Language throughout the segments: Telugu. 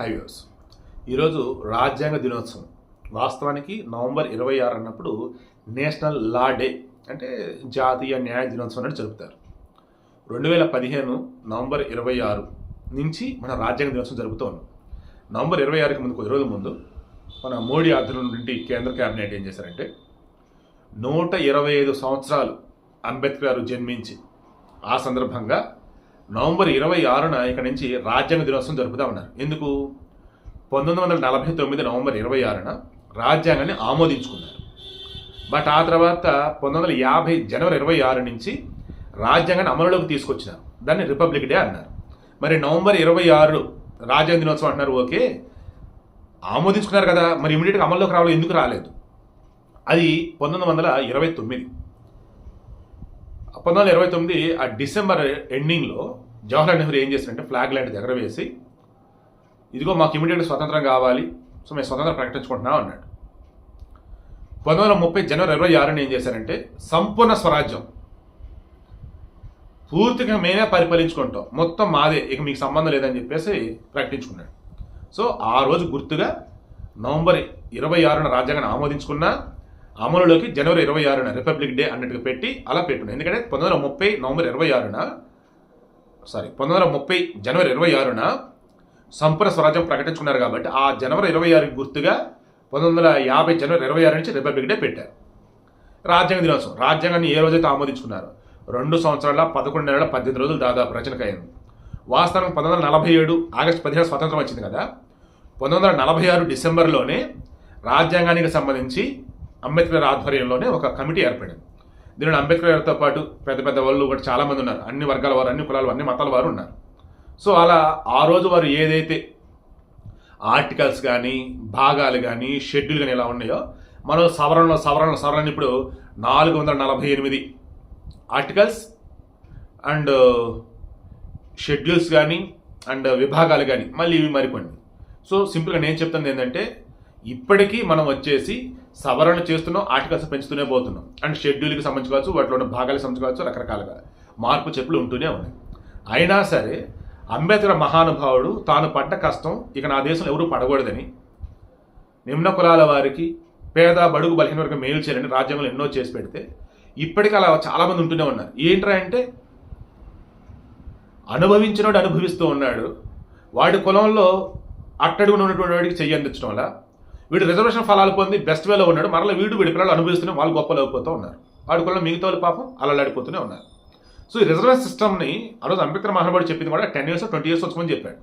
హైవేస్ ఈరోజు రాజ్యాంగ దినోత్సవం. వాస్తవానికి నవంబర్ ఇరవై ఆరు అన్నప్పుడు నేషనల్ లా డే అంటే జాతీయ న్యాయ దినోత్సవం అని జరుపుతారు. రెండు వేల పదిహేను నవంబర్ ఇరవై ఆరు నుంచి మన రాజ్యాంగ దినోత్సవం జరుపుతూ ఉన్నాం. నవంబర్ ఇరవై ఆరుకి ముందు కొద్ది రోజుల ముందు మన మోడీ ఆధ్వర్యంలో నుండి కేంద్ర కేబినెట్ ఏం చేశారంటే నూట ఇరవై ఐదు సంవత్సరాలు అంబేద్కర్ గారు జన్మించి ఆ సందర్భంగా నవంబర్ ఇరవై ఆరున ఇక్కడ నుంచి రాజ్యాంగ దినోత్సవం జరుపుతా ఉన్నారు. ఎందుకు? పంతొమ్మిది వందల నలభై తొమ్మిది నవంబర్ ఇరవై ఆరున రాజ్యాంగాన్ని ఆమోదించుకున్నారు. బట్ ఆ తర్వాత పంతొమ్మిది వందల యాభై జనవరి ఇరవై ఆరు నుంచి రాజ్యాంగాన్ని అమలులోకి తీసుకొచ్చినారు. దాన్ని రిపబ్లిక్ డే అన్నారు. మరి నవంబర్ ఇరవై ఆరు రాజ్యాంగ దినోత్సవం అంటున్నారు ఓకే. ఆమోదించుకున్నారు కదా మరి ఇమీడియట్గా అమల్లోకి రావాలి ఎందుకు రాలేదు? అది పంతొమ్మిది వందల ఇరవై తొమ్మిది. పంతొమ్మిది వందల ఇరవై తొమ్మిది ఆ డిసెంబర్ ఎండింగ్లో జవహర్లాల్ నెహ్రూ ఏం చేశారంటే ఫ్లాగ్ లాంటి దగ్గర వేసి ఇదిగో మాకు ఇమీడియట్ స్వతంత్రం కావాలి సో మేము స్వతంత్రం ప్రకటించుకుంటున్నాం అన్నాడు. పంతొమ్మిది వందల ముప్పై జనవరి ఇరవై ఆరుని ఏం చేశారంటే సంపూర్ణ స్వరాజ్యం పూర్తిగా మేమే పరిపాలించుకుంటాం. మొత్తం మాదే ఇక మీకు సంబంధం లేదని చెప్పేసి ప్రకటించుకున్నాడు. సో ఆ రోజు గుర్తుగా నవంబర్ ఇరవై ఆరున రాజ్యాంగాన్ని ఆమోదించుకున్నా అమలులోకి జనవరి ఇరవై ఆరున రిపబ్లిక్ డే అన్నట్టుగా పెట్టి అలా పెట్టున్నాయి. ఎందుకంటే పంతొమ్మిది వందల ముప్పై నవంబర్ ఇరవై ఆరున సారీ పంతొమ్మిది వందల ముప్పై జనవరి ఇరవై ఆరున సంపూర్ణ స్వరాజ్యం ప్రకటించుకున్నారు కాబట్టి ఆ జనవరి ఇరవై ఆరుకి గుర్తుగా పంతొమ్మిది వందల యాభై జనవరి ఇరవై ఆరు నుంచి రిపబ్లిక్ డే పెట్టారు. రాజ్యాంగ దినోత్సవం. రాజ్యాంగాన్ని ఏ రోజైతే ఆమోదించుకున్నారు రెండు సంవత్సరాల పదకొండు నెలల పద్దెనిమిది రోజులు దాదాపు రచనకు వాస్తవం పంతొమ్మిది వందల నలభై ఏడు ఆగస్టు పదిహేను స్వతంత్రం వచ్చింది కదా. పంతొమ్మిది వందల నలభై ఆరు డిసెంబర్లోనే రాజ్యాంగానికి సంబంధించి అంబేద్కర్ ఆధ్వర్యంలోనే ఒక కమిటీ ఏర్పడింది. దీనిలో అంబేద్కర్ గారితో పాటు పెద్ద పెద్ద వాళ్ళు కూడా చాలామంది ఉన్నారు. అన్ని వర్గాల వారు అన్ని కులాల అన్ని మతాల వారు ఉన్నారు. సో అలా ఆ రోజు వారు ఏదైతే ఆర్టికల్స్ కానీ భాగాలు కానీ షెడ్యూల్ కానీ ఎలా ఉన్నాయో మనం సవరణలో సవరణలో సవరణ ఇప్పుడు నాలుగు వందల నలభై ఎనిమిది ఆర్టికల్స్ అండ్ షెడ్యూల్స్ కానీ అండ్ విభాగాలు కానీ మళ్ళీ ఇవి మరికొన్ని. సో సింపుల్గా నేను చెప్తుంది ఏంటంటే ఇప్పటికీ మనం వచ్చేసి సవరణ చేస్తున్నాం ఆర్టికల్స్ పెంచుతూనే పోతున్నాం. అండ్ షెడ్యూల్కి సంబంధించి కావచ్చు వాటిలో ఉన్న భాగాలకు సంబంధించి కావచ్చు రకరకాలుగా మార్పు చెప్పులు ఉంటూనే ఉన్నాయి. అయినా సరే అంబేద్కర్ మహానుభావుడు తాను పడ్డ కష్టం ఇక నా దేశంలో ఎవరూ పడకూడదని నిమ్న కులాల వారికి పేద బడుగు బలహీన వరకు మేలు చేయాలని రాజ్యాంగంలో ఎన్నో చేసి పెడితే ఇప్పటికీ అలా చాలామంది ఉంటూనే ఉన్నారు. ఏంట్రా అంటే అనుభవించినోడు అనుభవిస్తూ ఉన్నాడు వాడి కులంలో అట్టడుగున ఉన్నటువంటి వాడికి చెయ్యి అందించడం వల్ల వీడు రిజర్వేషన్ ఫలాలు పొంది బెస్ట్ వేలో ఉన్నాడు. మరలా వీడు వీడి పిల్లలు అనుభవిస్తూనే వాళ్ళు గొప్పలు అయిపోతూ ఉన్నారు. వాడి కులం మిగతా వాళ్ళు పాపం అలలాడిపోతూనే ఉన్నారు. సో ఈ రిజర్వేషన్ సిస్టమ్ని ఆ రోజు అంబేద్కర్ మహానుభావుడు చెప్పింది కూడా టెన్ ఇయర్స్ ట్వంటీ ఇయర్స్ వచ్చుకొని చెప్పాడు.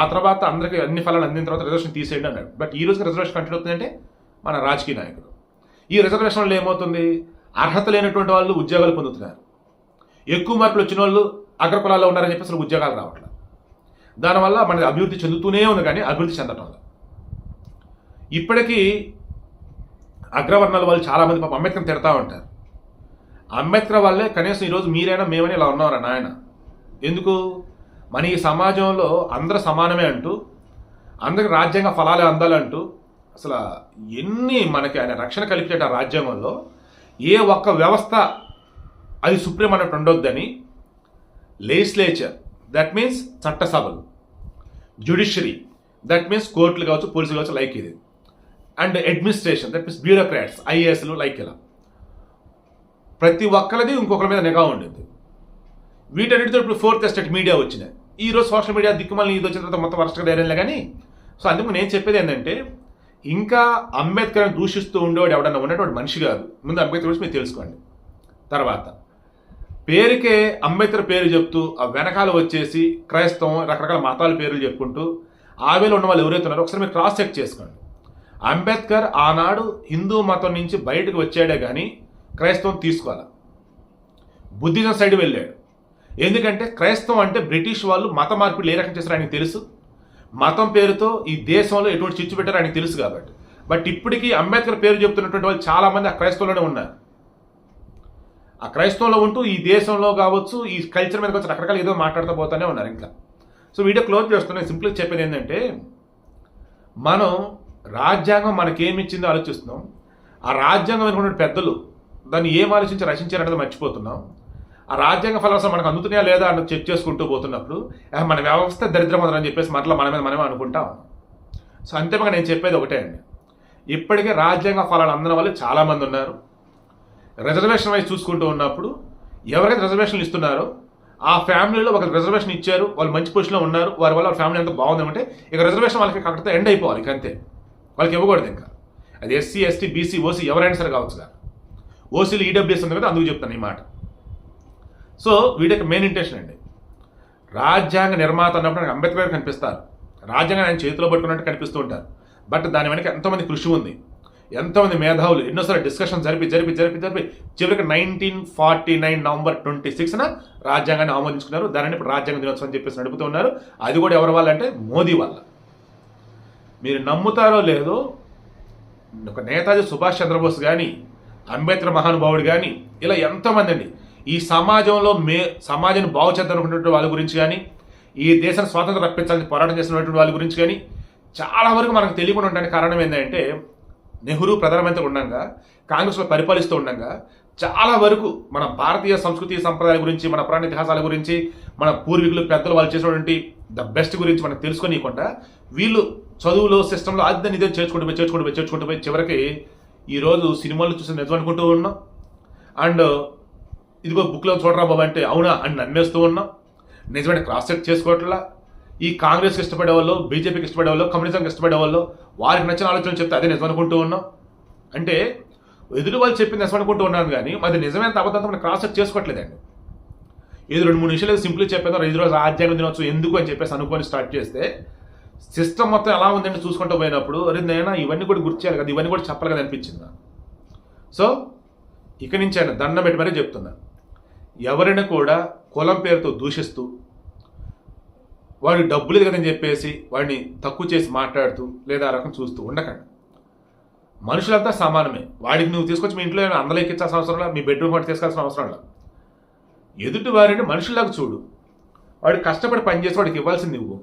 ఆ తర్వాత అందరికీ అన్ని ఫలాలు అందిన తర్వాత రిజర్వేషన్ తీసేయండి అన్నాడు. బట్ ఈ రోజు రిజర్వేషన్ కంటిన్యూ అవుతుందంటే మన రాజకీయ నాయకుడు ఈ రిజర్వేషన్లో ఏమవుతుంది? అర్హత లేనటువంటి వాళ్ళు ఉద్యోగాలు పొందుతున్నారు. ఎక్కువ మార్కులు వచ్చిన వాళ్ళు అగ్రకులాల్లో ఉన్నారని చెప్పి అసలు ఉద్యోగాలు రావట్లేదు. దానివల్ల మన అభివృద్ధి చెందుతూనే ఉంది కానీ అభివృద్ధి చెందటం లేదు. ఇప్పటికీ అగ్రవర్ణాల వాళ్ళు చాలామంది పాపం అంబేద్కర్ తిడతా ఉంటారు. అంబేద్కర్ వాళ్ళే కనీసం ఈరోజు మీరైనా మేమని ఇలా ఉన్నారా నాయన. ఎందుకు? మన ఈ సమాజంలో అందరూ సమానమే అంటూ అందరికి రాజ్యాంగ ఫలాలే అందాలంటూ అసలు ఎన్ని మనకి ఆయన రక్షణ కల్పించేట రాజ్యాంగంలో ఏ ఒక్క వ్యవస్థ అది సుప్రీం అన్నట్టు ఉండొద్దని లెజిస్లేచర్ దట్ మీన్స్ చట్టసభలు. జ్యుడిషియరీ దట్ మీన్స్ కోర్టులు కావచ్చు పోలీసులు కావచ్చు లైక్ ఇది. And administration that means bureaucrats ఐఏఎస్లు లైక్ ఇలా. ప్రతి ఒక్కరిది ఇంకొకరి మీద నిఘా ఉండేది వీటన్నిటితో ఇప్పుడు ఫోర్త్ ఎస్టేట్ మీడియా వచ్చినాయి. ఈ రోజు సోషల్ మీడియా దిక్కుమల్ని ఇది వచ్చిన తర్వాత మొత్తం వరుసగా ధైర్యంలే కానీ సో అందుకు నేను చెప్పేది ఏంటంటే ఇంకా అంబేద్కర్ దూషిస్తూ ఉండేవాడు ఎవడన్నా ఉన్నటువంటి మనిషి కాదు. ముందు అంబేద్కర్ గురించి మీరు తెలుసుకోండి. తర్వాత పేరుకే అంబేద్కర్ పేరు చెప్తూ ఆ వెనకాల వచ్చేసి క్రైస్తవం రకరకాల మతాల పేర్లు చెప్పుకుంటూ ఆవేలో ఉన్న వాళ్ళు ఎవరైతే ఉన్నారో ఒకసారి మీరు క్రాస్ చెక్ చేసుకోండి. అంబేద్కర్ ఆనాడు హిందూ మతం నుంచి బయటకు వచ్చాడే కానీ క్రైస్తవం తీసుకోవాలి? బుద్ధిజం సైడ్ వెళ్ళాడు. ఎందుకంటే క్రైస్తవం అంటే బ్రిటిష్ వాళ్ళు మత మార్పిడి ఏ రకం చేశారు ఆయనకు తెలుసు. మతం పేరుతో ఈ దేశంలో ఎటువంటి చిచ్చు పెట్టారో ఆయనకు తెలుసు కాబట్టి. బట్ ఇప్పటికీ అంబేద్కర్ పేరు చెప్తున్నటువంటి వాళ్ళు చాలామంది ఆ క్రైస్తవంలోనే ఉన్నారు. ఆ క్రైస్తవంలో ఉంటూ ఈ దేశంలో కావచ్చు ఈ కల్చర్ మీద వచ్చి రకరకాల ఏదో మాట్లాడుతూ పోతానే ఉన్నారు ఇంకా సో వీడియో క్లోజ్ చేస్తున్నాను. సింపుల్గా చెప్పేది ఏంటంటే మనం రాజ్యాంగం మనకేమిచ్చిందో ఆలోచిస్తున్నాం. ఆ రాజ్యాంగం అనుకున్న పెద్దలు దాన్ని ఏం ఆలోచించి రచించారనేది మర్చిపోతున్నాం. ఆ రాజ్యాంగ ఫలాసం మనకు అందుతున్నాయా లేదా అని చెక్ చేసుకుంటూ పోతున్నప్పుడు మన వ్యవస్థ దరిద్రం అని చెప్పేసి మరలా మన మీద మనమే అనుకుంటాం. సో అంతేమగా నేను చెప్పేది ఒకటే అండి. ఇప్పటికే రాజ్యాంగ ఫలాలు అందడం వాళ్ళు చాలామంది ఉన్నారు. రిజర్వేషన్ వైజ్ చూసుకుంటూ ఉన్నప్పుడు ఎవరికైతే రిజర్వేషన్లు ఇస్తున్నారో ఆ ఫ్యామిలీలో ఒక రిజర్వేషన్ ఇచ్చారు వాళ్ళు మంచి పొజిషన్లో ఉన్నారు వారి వల్ల వాళ్ళ ఫ్యామిలీ అంతా బాగుందంటే ఇక రిజర్వేషన్ వాళ్ళకి కరెక్ట్గా ఎండ్ అయిపోవాలి ఇక అంతే. వాళ్ళకి ఇవ్వకూడదు ఇంకా. అది ఎస్సీ ఎస్టీ బీసీ ఓసీ ఎవరైనా సరే కావచ్చు కదా ఓసీలు ఈడబ్ల్యూఎస్ ఉంది కదా అందుకు చెప్తాను ఈ మాట. సో వీడికి మెయిన్ ఇంటెన్షన్ అండి. రాజ్యాంగ నిర్మాత అన్నప్పుడు నాకు అంబేద్కర్ గారు కనిపిస్తారు. రాజ్యాంగం ఆయన చేతిలో పట్టుకున్నట్టు కనిపిస్తూ ఉంటారు. బట్ దాని వెనక ఎంతోమంది కృషి ఉంది. ఎంతోమంది మేధావులు. ఎన్నోసార్లు డిస్కషన్ జరిపి జరిపి జరిపి జరిపి చివరికి nineteen forty nine November twenty సిక్స్న రాజ్యాంగాన్ని ఆమోదించుకున్నారు. దానిని ఇప్పుడు రాజ్యాంగ దినోత్సవం చెప్పేసి నడుపుతూ ఉన్నారు. అది కూడా ఎవరి వల్ల అంటే మోదీ వల్ల. మీరు నమ్ముతారో లేదో ఒక నేతాజీ సుభాష్ చంద్రబోస్ కానీ అంబేద్కర్ మహానుభావుడు కానీ ఇలా ఎంతోమంది అండి ఈ సమాజంలో మే సమాజాన్ని బాగు చేద్దామనుకున్నటువంటి వాళ్ళ గురించి కానీ ఈ దేశం స్వాతంత్రం రప్పించాలని పోరాటం చేసినటువంటి వాళ్ళ గురించి కానీ చాలా వరకు మనకు తెలియకుండా ఉండడానికి కారణం ఏంటంటే నెహ్రూ ప్రధానమంత్రి ఉండగా కాంగ్రెస్లో పరిపాలిస్తూ ఉండగా చాలా వరకు మన భారతీయ సంస్కృతి సంప్రదాయాల గురించి మన పురాణ ఇతిహాసాల గురించి మన పూర్వీకులు పెద్దలు వాళ్ళు చేసినటువంటి ద బెస్ట్ గురించి మనం తెలుసుకోనీయకుండా వీళ్ళు చదువులో సిస్టంలో అది దాన్ని ఇదే చేర్చుకుంటూ పోయి చేర్చుకుంటూ పోయి చేర్చుకుంటూ పోయి చివరికి ఈరోజు సినిమాలు చూసి నిజం అనుకుంటూ ఉన్నాం. అండ్ ఇదిగో బుక్లో చూడరా బాబు అంటే అవునా అని నమ్మేస్తూ ఉన్నాం. నిజమైన క్రాస్ చెక్ చేసుకోవట్లా. ఈ కాంగ్రెస్కి ఇష్టపడే వాళ్ళు బీజేపీకి ఇష్టపడే వాళ్ళు కమ్యూనిజంకి ఇష్టపడే వాళ్ళు వారికి నచ్చిన ఆలోచన చెప్తే అదే నిజం అనుకుంటూ ఉన్నాం. అంటే ఎదురు వాళ్ళు చెప్పింది నిజం అనుకుంటూ ఉన్నాను కానీ మరి నిజమైన అబద్ధంతో మనం క్రాస్ చెక్ చేసుకోవట్లేదండి. ఇది రెండు మూడు నిమిషాలు సింపుల్ చెప్పేదో ఐదు రోజు ఆధ్యాయం దినోత్సవం ఎందుకు అని చెప్పేసి అనుకొని స్టార్ట్ చేస్తే సిస్టమ్ మొత్తం ఎలా ఉందంటే చూసుకుంటూ పోయినప్పుడు అరే నేను ఇవన్నీ కూడా గుర్తు చేయాలి కదా ఇవన్నీ కూడా చెప్పాలి కదా అనిపించింది నాకు. సో ఇక నుంచి ఆయన దండం పెట్టి మరీ చెప్తున్నా. ఎవరైనా కూడా కులం పేరుతో దూషిస్తూ వాడికి డబ్బులు లేదు కదని చెప్పేసి వాడిని తక్కువ చేసి మాట్లాడుతూ లేదా ఆ రకం చూస్తూ ఉండకండి. మనుషులంతా సమానమే. వాడికి నువ్వు తీసుకొచ్చి మీ ఇంట్లో ఏమైనా అందరూ ఎక్కించాల్సిన అవసరం లేదు మీ బెడ్రూమ్ వాటి తీసుకోవాల్సిన అవసరం లేదు ఎదుటి వారిని మనుషుల్లాగా చూడు. వాడు కష్టపడి పనిచేసి వాడికి ఇవ్వాల్సింది నువ్వు.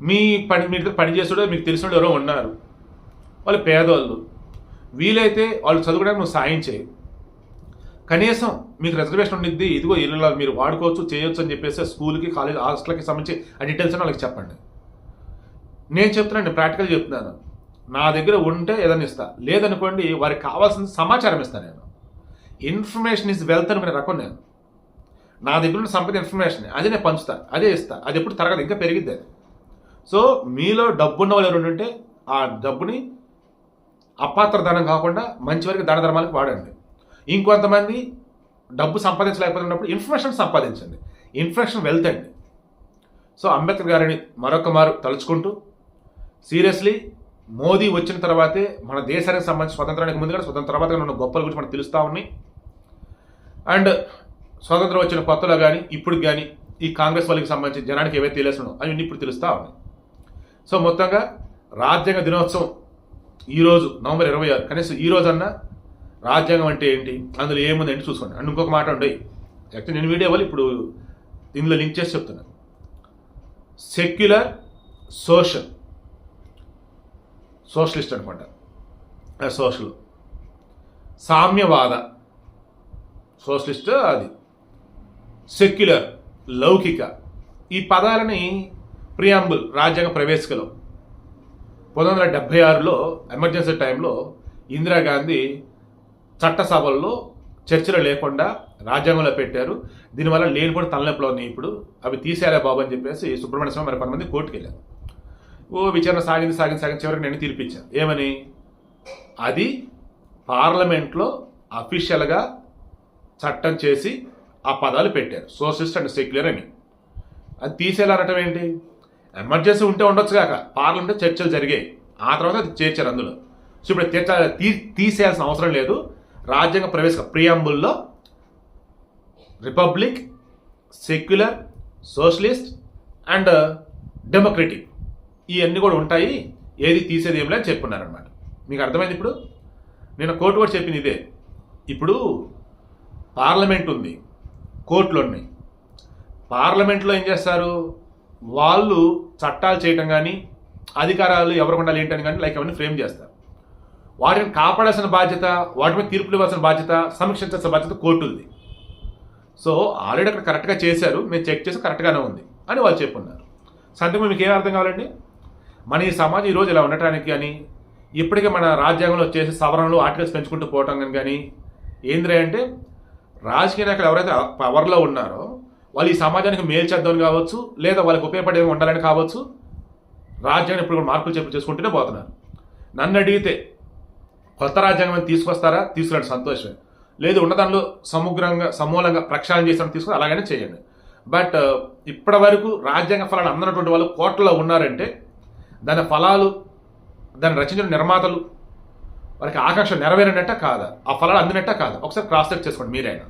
మీ పని మీ దగ్గర పని చేసాడో మీకు తెలిసిన ఎవరో ఉన్నారు. వాళ్ళు పేదవాళ్ళు వీలైతే వాళ్ళు చదువుకోవడానికి నువ్వు సాయం చేయి. కనీసం మీకు రిజర్వేషన్ ఉండిద్ది ఇదిగో ఇల్లు మీరు వాడుకోవచ్చు చేయొచ్చు అని చెప్పేసి స్కూల్కి కాలేజ్ హాస్టల్కి సంబంధించి ఆ డీటెయిల్స్ అని వాళ్ళకి చెప్పండి. నేను చెప్తున్నాను ప్రాక్టికల్ చెప్తున్నాను. నా దగ్గర ఉంటే ఏదైనా ఇస్తా. లేదనుకోండి వారికి కావాల్సిన సమాచారం ఇస్తాను నేను. ఇన్ఫర్మేషన్ ఇస్ వెల్త్ అని రకం నేను. నా దగ్గర ఉన్న సంపద ఇన్ఫర్మేషన్ అదే నేను పంచుతా అదే ఇస్తా. అది ఎప్పుడు తరగదు ఇంకా పెరిగిద్ది అది. సో మీలో డబ్బు ఉన్న వాళ్ళు ఎవరు ఉంటే ఆ డబ్బుని అపాత్ర ధనం కాకుండా మంచి వరకు దాన ధర్మాలకు వాడండి. ఇంకొంతమంది డబ్బు సంపాదించలేకపోతున్నప్పుడు ఇన్ఫర్మేషన్ సంపాదించండి. ఇన్ఫర్మేషన్ వెల్త్ అండి సో అంబేద్కర్ గారిని మరొక మారు తలుచుకుంటూ సీరియస్లీ మోదీ వచ్చిన తర్వాతే మన దేశానికి సంబంధించి స్వతంత్రానికి ముందు కూడా స్వతంత్ర తర్వాత ఉన్న గొప్పల గురించి మనం తెలుస్తూ ఉన్నాయి అండ్ స్వతంత్రం వచ్చిన కొత్తలో కానీ ఇప్పుడు కానీ ఈ కాంగ్రెస్ వాళ్ళకి సంబంధించి జనానికి ఏవైతే తెలిసినో అవన్నీ ఇప్పుడు తెలుస్తూ ఉన్నాయి. సో మొత్తంగా రాజ్యాంగ దినోత్సవం ఈరోజు నవంబర్ ఇరవై ఆరు. కనీసం ఈ రోజన్నా రాజ్యాంగం అంటే ఏంటి? అందులో ఏముంది అంటే చూసుకోండి. అండ్ ఇంకొక మాట ఉండే. యాక్చువల్లీ నేను వీడియో వాళ్ళు ఇప్పుడు ఇందులో లింక్ చేసి చెప్తున్నాను సెక్యులర్ సోషల్. సోషలిస్ట్ అనమాట సోషల్. సామ్యవాద. సోషలిస్ట్ అది. సెక్యులర్ లౌకిక. ఈ పదాలని ప్రియాంబుల్ రాజ్యాంగ ప్రవేశికలో పంతొమ్మిది వందల డెబ్బై ఆరులో ఎమర్జెన్సీ టైంలో ఇందిరాగాంధీ చట్టసభల్లో చర్చలు లేకుండా రాజ్యాంగంలో పెట్టారు. దీనివల్ల లేనిపోయిన తలనొప్పులు ఉన్నాయి ఇప్పుడు. అవి తీసేయాలి బాబు అని చెప్పేసి సుబ్రహ్మణ్య స్వామి మరి కొంతమంది కోర్టుకు వెళ్ళారు ఓ విచారణ సాగింది సాగింది సాగింది చివరికి నేను తీర్పిచ్చాను ఏమని? అది పార్లమెంట్లో అఫీషియల్గా చట్టం చేసి ఆ పదాలు పెట్టారు. సోషలిస్ట్ అండ్ సెక్యులర్ అని. అది తీసేయాలనటం ఏంటి? ఎమర్జెన్సీ ఉంటే ఉండొచ్చు కాక పార్లమెంట్ చర్చలు జరిగాయి. ఆ తర్వాత అది చేర్చారు అందులో. సో ఇప్పుడు తీర్చ తీ తీసేయాల్సిన అవసరం లేదు. రాజ్యాంగ ప్రవేశ ప్రియాంబుల్లో republic secular socialist and democratic ఇవన్నీ కూడా ఉంటాయి. ఏది తీసేది ఏం లేదని చెప్పున్నారనమాట మీకు అర్థమైంది ఇప్పుడు? నేను కోర్టు కూడా చెప్పింది ఇదే. ఇప్పుడు పార్లమెంట్ ఉంది కోర్టులు ఉన్నాయి. పార్లమెంట్లో ఏం చేస్తారు? వాళ్ళు చట్టాలు చేయటం కానీ అధికారాలు ఎవరికి ఉండాలి ఏంటని కానీ లైక్ అవన్నీ ఫ్రేమ్ చేస్తారు. వాటిని కాపాడాల్సిన బాధ్యత వాటి మీద తీర్పులు ఇవ్వాల్సిన బాధ్యత సమీక్షించాల్సిన బాధ్యత కోర్టుది సో ఆల్రెడీ అక్కడ కరెక్ట్గా చేశారు మేము చెక్ చేసి కరెక్ట్గానే ఉంది అని వాళ్ళు చెప్పున్నారు. సంతకం మీకు ఏం అర్థం కావాలండి? మన ఈ సమాజం ఈరోజు ఇలా ఉండటానికి కానీ ఇప్పటికే మన రాజ్యాంగంలో వచ్చేసి సవరణలు ఆర్టికల్స్ పెంచుకుంటూ పోవటం కానీ ఏంద్రే అంటే రాజకీయ నాయకులు ఎవరైతే పవర్లో ఉన్నారో వాళ్ళు ఈ సమాజానికి మేలు చేద్దామని కావచ్చు లేదా వాళ్ళకి ఉపయోగపడే ఉండాలని కావచ్చు రాజ్యాంగం ఇప్పుడు కూడా మార్పులు చెప్పు చేసుకుంటూనే పోతున్నారు. నన్ను అడిగితే కొత్త రాజ్యాంగం తీసుకొస్తారా? తీసుకురండి సంతోషమే. లేదు ఉన్నదానిలో సమగ్రంగా సమూలంగా ప్రక్షాళన చేసిన తీసుకుని అలాగనే చేయండి. బట్ ఇప్పటి వరకు రాజ్యాంగ ఫలాలు అందనటువంటి వాళ్ళు కోట్లలో ఉన్నారంటే దాని ఫలాలు దాన్ని రచించిన నిర్మాతలు వారికి ఆకాంక్ష నెరవేరినట్ట కాదా? ఆ ఫలాలు అందినట్ట కాదా? ఒకసారి క్రాస్ చెక్ చేసుకోండి మీరైనా.